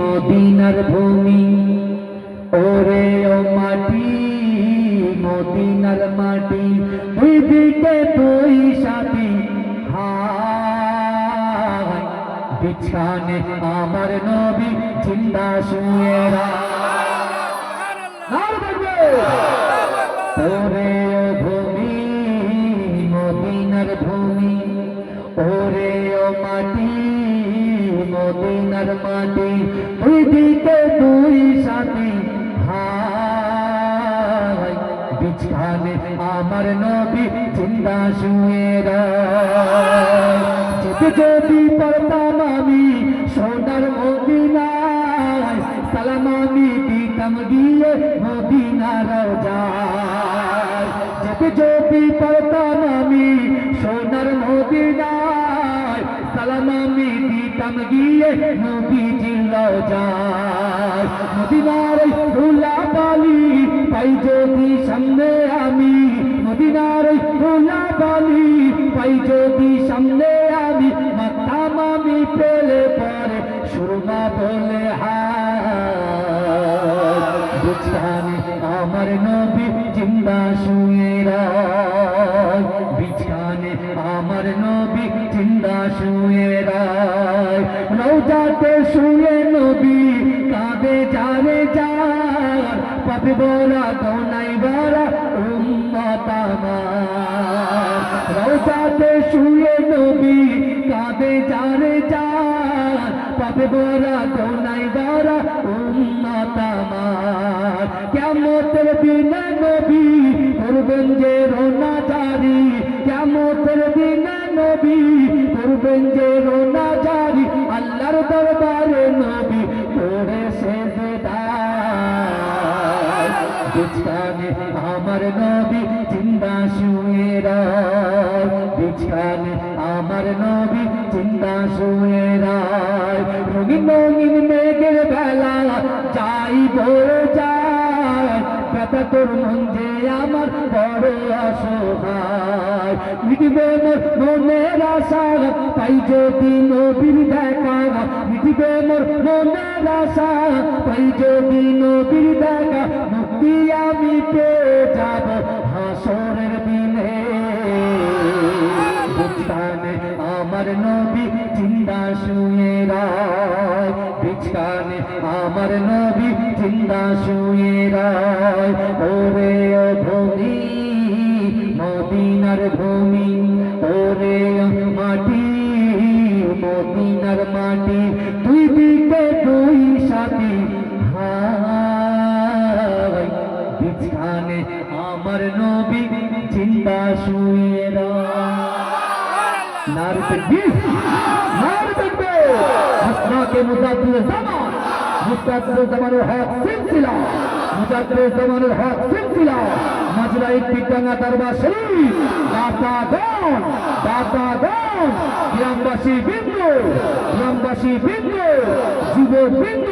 মদিনার ভূমি। ওরে ও মাটি মদিনার মাটি দুই দিকে দুই সাথী বিছানে আমার নবী জিন্দা শুয়েরা ওরে মদিনার মাটি দুই দিকে দুই সাথী হায় বিছানে আমার নবী জিন্দা শুয়েরা যেতে যদি পড়তাম আমি সোনার মদিনায়, সালাম আমি দিতাম গিয়ে মদিনার যায় যেতে যদি পড়তাম আমি সোনার মদিনায় দিতাম গিয়ে নবীজির যায়। মদিনার রুলা বালি পাই যদি সামনে আমি মদিনার রুলা বালি পাই যদি সামনে আমি মাতাম আমি পেলে পরে সুরমা বলে হানে আমার নবী জিন্দা শুয়ে রায়। বিছানে আমার নবী জিন্দা শুয়ে রায়। রৌজাতে শুয়ে নবী কাঁদে যারে যার। পাপে বলা দোনাই বলা উম্মত আমার। রৌজাতে শুয়ে নবী কাঁদে যারে যার। পাপে বলা দোনাই বলা উম্মত আমার। কেমতের দিনে নবী করবেন যে, রোনা জারি। কেমতের দিনে নবী করবেন যে, রোনা আল্লাহর দরবারে নবী আমার নবী জিন্দা শুয়ে রায়। বিছানে আমার নবী জিন্দা শুয়ে রায়। রঙিন রঙিন মেঘের বেলা যাই ভরে যায়। ব্যথা তোর মন যে আমার বড় অসহায়। মিটবে মনের আশা পাই যদি নবীর দেখা মিটবে মনের আশা পাই যদি নবীর দেখা, মুক্তি আমি পেয়ে যাব হাসরের দিনে। বিছানে আমার নবী জিন্দা শুয়ে রায় বিছানে আমার নবী জিন্দা শুয়ে রায়, ওরে মদিনার মাটি, দুই দিকে দুই সাথী ভাই। বিছানে আমার নবী চিন্তা শুয়ে নার তকবীর জামান মুজাদ্দিল জামানের হক মুজাদ্দিদ জামানের হক সিলসিলা। মাজরা ইত্তিকাঙ্গা দরবার শরীফ। দাতা দন দাতা দন, গ্রামবাসী বিন্দু গ্রামবাসী বিন্দু যুব বৃন্দ